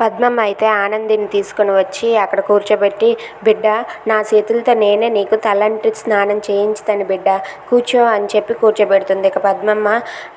పద్మమ్మ అయితే ఆనందిని తీసుకొని వచ్చి అక్కడ కూర్చోబెట్టి బిడ్డ నా చేతులతో నేనే నీకు తలంటి స్నానం చేయించుతాను బిడ్డ కూర్చో అని చెప్పి కూర్చోబెడుతుంది. ఇక పద్మమ్మ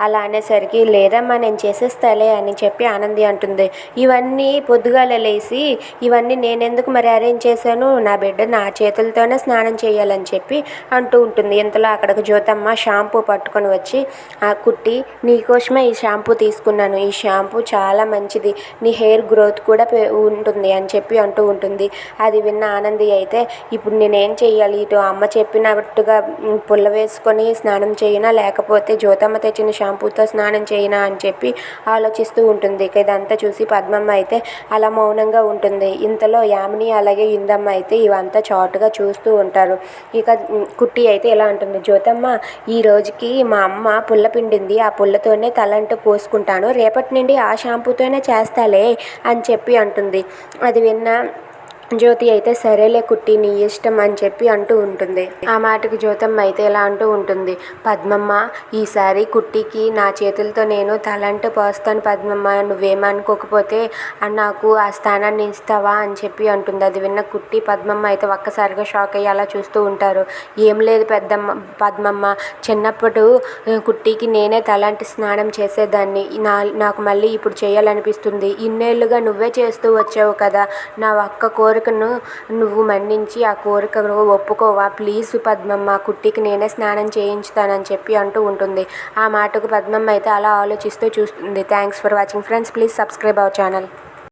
అలా అనేసరికి లేదమ్మా నేను చేసేస్తాలే అని చెప్పి ఆనంది అంటుంది. ఇవన్నీ పొద్దుగాల లేసి ఇవన్నీ నేనెందుకు మరి అరేంజ్ చేశాను? నా బిడ్డ నా చేతులతోనే స్నానం చేయాలని చెప్పి అంటూ ఉంటుంది. ఇంతలో అక్కడికి జ్యోతమ్మ షాంపూ పట్టుకొని వచ్చి ఆ కుట్టి నీకోసమే ఈ షాంపూ తీసుకున్నాను. ఈ షాంపూ చాలా మంచిది. నీ హెయిర్ గ్రోత్ కూడా ఉంటుంది అని చెప్పి అంటూ ఉంటుంది. అది విన్న ఆనంది అయితే ఇప్పుడు నేనేం చేయాలి ఇటు అమ్మ చెప్పినట్టుగా పుల్ల వేసుకొని స్నానం చేయనా లేకపోతే జ్యోతమ్మ తెచ్చిన షాంపూతో స్నానం చేయనా అని చెప్పి ఆలోచిస్తూ ఉంటుంది. ఇక ఇదంతా చూసి పద్మమ్మ అయితే అలా మౌనంగా ఉంటుంది. ఇంతలో యామిని అలాగే ఇందమ్మ అయితే ఇవంతా చాటుగా చూస్తూ ఉంటారు. ఇక కుట్టి అయితే ఇలా ఉంటుంది జ్యోతమ్మ ఈ రోజుకి మా అమ్మ పుల్ల పిండింది. ఆ పుల్లతోనే తలంటూ పోసుకుంటాను. రేపటి నుండి ఆ షాంపూతోనే చేస్తాలే అని చెప్పి అంటుంది. అది విన్న జ్యోతి అయితే సరేలే కుట్టి నీ ఇష్టం అని చెప్పి అంటూ ఉంటుంది. ఆ మాటకి జ్యోతమ్మ అయితే ఇలా అంటూ ఉంటుంది. పద్మమ్మ ఈసారి కుట్టికి నా చేతులతో నేను తలంటూ పోస్తాను పద్మమ్మ. నువ్వేమనుకోకపోతే నాకు ఆ స్థానాన్ని ఇస్తావా అని చెప్పి అంటుంది. అది విన్న కుట్టి పద్మమ్మ అయితే ఒక్కసారిగా షాక్ అయ్యి అలా చూస్తూ ఉంటారు. ఏం లేదు పెద్దమ్మ పద్మమ్మ. చిన్నప్పుడు కుట్టికి నేనే తలంటి స్నానం చేసేదాన్ని. నా నాకు మళ్ళీ ఇప్పుడు చేయాలనిపిస్తుంది. ఇన్నేళ్ళుగా నువ్వే చేస్తూ వచ్చావు కదా. నా ఒక్క కోరిక కోరికను నువ్వు మన్నించి ఆ కోరికను ఒప్పుకోవా. ప్లీజ్ పద్మమ్మ కుట్టికి నేనే స్నానం చేయించుతానని చెప్పి అంటూ ఉంటుంది. ఆ మాటకు పద్మమ్మ అయితే అలా ఆలోచిస్తూ చూస్తుంది. Thanks for watching friends please subscribe our channel